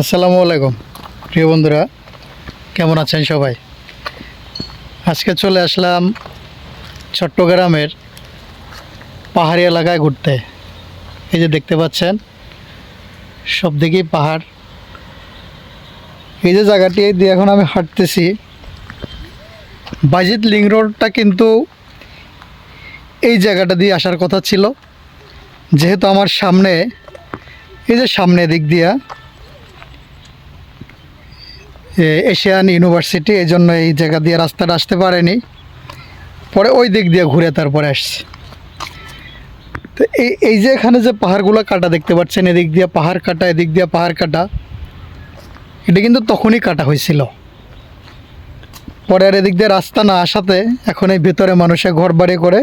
আসসালামু আলাইকুম। প্রিয় বন্ধুরা, কেমন আছেন সবাই? আজকে চলে আসলাম চট্টগ্রামের পাহাড়ি এলাকায় ঘুরতে। এই যে দেখতে পাচ্ছেন, সব দিকেই পাহাড়। এই যে জায়গাটি দিয়ে এখন আমি হাঁটতেছি। বাজিত লিং রোডটা কিন্তু এই জায়গাটা দিয়ে আসার কথা ছিল। যেহেতু আমার সামনে, এই যে সামনে দিক দিয়া এশিয়ান ইউনিভার্সিটি, এই জন্য এই জায়গা দিয়ে রাস্তাটা আসতে পারেনি। পরে ওই দিক দিয়ে ঘুরে তারপরে আসছে। তো এই এই যে এখানে যে পাহাড়গুলো কাটা দেখতে পাচ্ছেন, এদিক দিয়ে পাহাড় কাটা, এদিক দিয়ে পাহাড় কাটা, এটা কিন্তু তখনই কাটা হয়েছিল। পরে আর এদিক দিয়ে রাস্তা না আসাতে এখন এই ভিতরে মানুষে ঘর বাড়ি করে,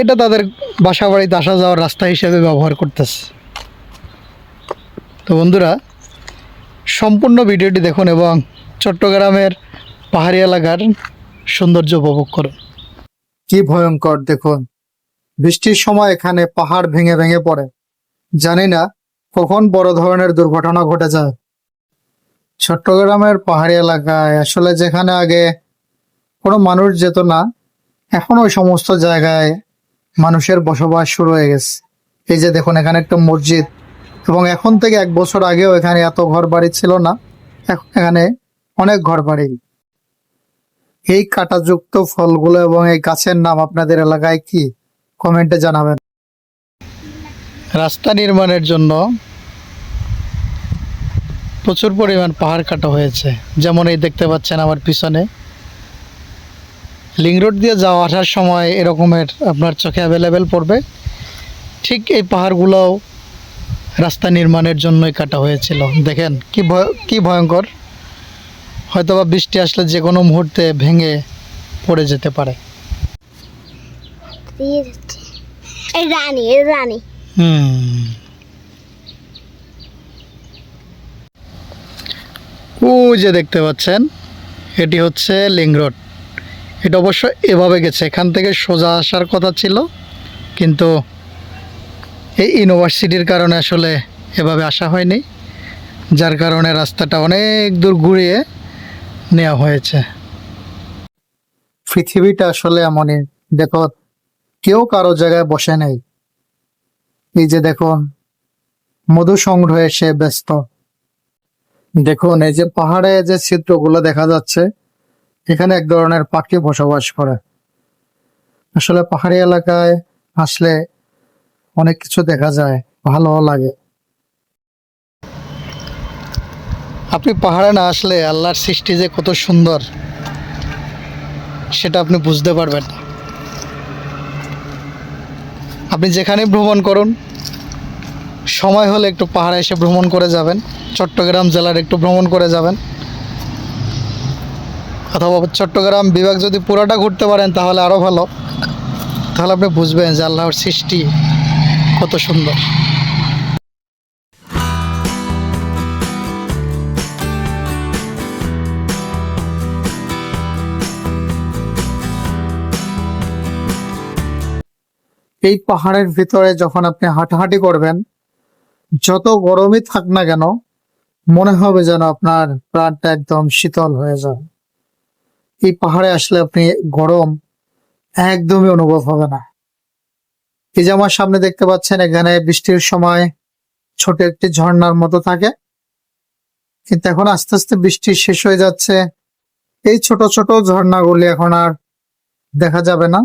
এটা তাদের বাসা বাড়িতে আসা যাওয়ার রাস্তা হিসেবে ব্যবহার করতেছে। তো বন্ধুরা সম্পূর্ণ ভিডিওটি দেখুন এবং চট্টগ্রামের পাহাড়ি এলাকার সৌন্দর্য উপভোগ করুন। কি ভয়ঙ্কর, দেখুন। বৃষ্টির সময় এখানে পাহাড় ভেঙে ভেঙে পড়ে। জানি না কখন বড় ধরনের দুর্ঘটনা ঘটে যায়। চট্টগ্রামের পাহাড়ি এলাকায় আসলে যেখানে আগে কোনো মানুষ যেত না, এখন ওই সমস্ত জায়গায় মানুষের বসবাস শুরু হয়ে গেছে। এই যে দেখুন, এখানে একটা মসজিদ। এবং এখন থেকে এক বছর আগেও এখানে এত ঘর বাড়ি ছিল না। এখন এখানে অনেক ঘর বাড়ি এই কাঁটাযুক্ত ফলগুলো এবং এই গাছের নাম আপনাদের এলাকায় কি? কমেন্টে জানাবেন। রাস্তা নির্মাণের জন্য প্রচুর পরিমাণ পাহাড় কাটা হয়েছে। যেমন এই দেখতে পাচ্ছেন আমার পিছনে। লিং রোড দিয়ে যাওয়া আসার সময় এরকমের আপনার চোখে অ্যাভেলেবেল পড়বে। ঠিক এই পাহাড়গুলোও রাস্তা নির্মাণের জন্যই কাটা হয়েছিল। দেখেন কি ভয় কি ভয়ঙ্কর। হয়তোবা বৃষ্টি আসলে যে কোনো মুহূর্তে ভেঙে পড়ে যেতে পারে। দিয়ে রানী রানী। হুম। ও যে দেখতে পাচ্ছেন এটি হচ্ছে লিং রোড। এটা অবশ্য এভাবে গেছে এখান থেকে সোজা আসার কথা ছিল কিন্তু এই ইউনিভার্সিটির কারণে আসলে এভাবে আসা হয়নি, যার কারণে রাস্তাটা অনেক দূর ঘুরিয়ে নেওয়া হয়েছে। পৃথিবীটা আসলে এমনই, দেখো, কেউ কারও জায়গায় বসে নেই। এই যে দেখুন, মধু সংগ্রহে সে ব্যস্ত। দেখুন, এই যে পাহাড়ে যে চিত্রগুলো দেখা যাচ্ছে, এখানে এক ধরনের পাখি বসবাস করে। আসলে পাহাড়ি এলাকায় আসলে অনেক কিছু দেখা যায় ভালো লাগে। আপনি পাহাড়ে না আসলে আল্লাহর সৃষ্টি যে কত সুন্দর, সেটা আপনি বুঝতে পারবেন আপনি যেখানে ভ্রমণ করুন, সময় হলে একটু পাহাড়ে এসে ভ্রমণ করে যাবেন, চট্টগ্রাম জেলার একটু ভ্রমণ করে যাবেন। অথবা চট্টগ্রাম বিভাগ যদি পুরোটা ঘুরতে পারেন তাহলে আরও ভালো। তাহলে আপনি বুঝবেন যে আল্লাহর সৃষ্টি কত সুন্দর। এই পাহাড়ের ভিতরে যখন আপনি হাঁটাহাঁটি করবেন, যত গরমই থাক না কেন, মনে হবে যেন আপনার প্রাণটা একদম শীতল হয়ে যায় এই পাহাড়ে আসলে আপনি গরম একদমই অনুভব হবে না। এই যে আমার সামনে দেখতে পাচ্ছেন, এখানে বৃষ্টির সময় ছোট একটি ঝর্ণার মতো থাকে। কিন্তু এখন আস্তে আস্তে বৃষ্টি শেষ হয়ে যাচ্ছে। এই ছোট ছোট ঝর্ণাগুলি এখন আর দেখা যাবে না।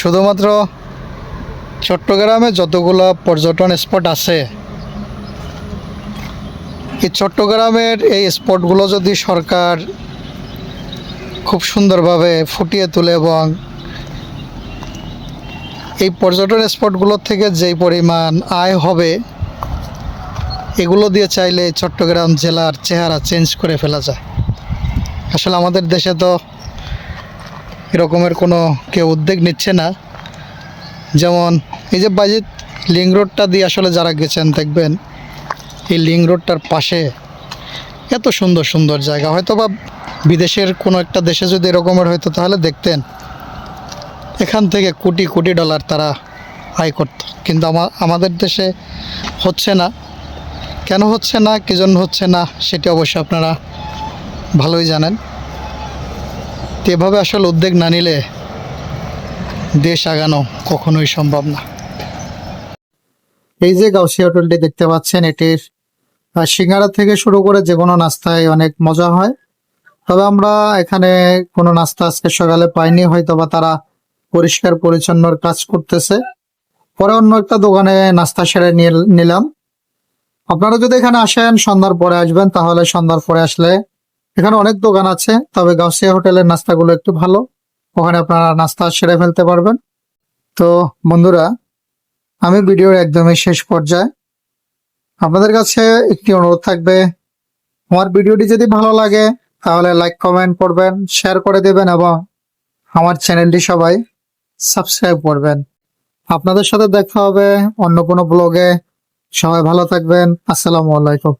শুধুমাত্র চট্টগ্রামে যতগুলো পর্যটন স্পট আছে, এই চট্টগ্রামের এই স্পটগুলো যদি সরকার খুব সুন্দরভাবে ফুটিয়ে তোলে এবং এই পর্যটন স্পটগুলোর থেকে যেই পরিমাণ আয় হবে, এগুলো দিয়ে চাইলে চট্টগ্রাম জেলার চেহারা চেঞ্জ করে ফেলা যায়। আসলে আমাদের দেশে তো এরকমের কোনো কেউ উদ্যোগ নিচ্ছে না। যেমন এই যে বাজিত লিং রোডটা দিয়ে আসলে যারা গেছেন দেখবেন, এই লিং রোডটার পাশে এত সুন্দর সুন্দর জায়গা। হয়তো বা বিদেশের কোনো একটা দেশে যদি এরকমের হয়তো তাহলে দেখতেন এখান থেকে কোটি কোটি ডলার তারা আয় করত। কিন্তু আমাদের দেশে হচ্ছে না। কেন হচ্ছে না, কী জন্য হচ্ছে না, সেটি অবশ্যই আপনারা ভালোই জানেন। তো এভাবে আসলে উদ্যোগ না নিলে দেশ আগানো কখনোই সম্ভব না। এই যে গাউসি হোটেলটি দেখতে পাচ্ছেন, এটির সিঙ্গারা থেকে শুরু করে যে কোনো নাস্তায় অনেক মজা হয়। তবে আমরা এখানে কোনো নাস্তা আজকে সকালে পাইনি হয়তো বা তারা পরিষ্কার পরিচ্ছন্নর কাজ করতেছে। পরে অন্য একটা দোকানে নাস্তা সেরে নিলাম। আপনারা যদি এখানে আসেন, সন্ধ্যার পরে আসবেন, তাহলে সন্ধ্যার পরে আসলে এখানে অনেক দোকান আছে, তবে গাউসিয়া হোটেলের নাস্তাগুলো একটু ভালো। ওখানে আপনারা নাস্তা সেরে ফেলতে পারবেন। তো বন্ধুরা, আমি ভিডিওর একদমই শেষ পর্যায়ে আপনাদের কাছে একটি অনুরোধ থাকবে। আমার ভিডিওটি যদি ভালো লাগে, তাহলে লাইক, কমেন্ট করবেন, শেয়ার করে দেবেন এবং আমার চ্যানেলটি সবাই সাবস্ক্রাইব করবেন। আপনাদের সাথে দেখা হবে অন্য কোনো ব্লগে। সবাই ভালো থাকবেন। আসসালামু আলাইকুম।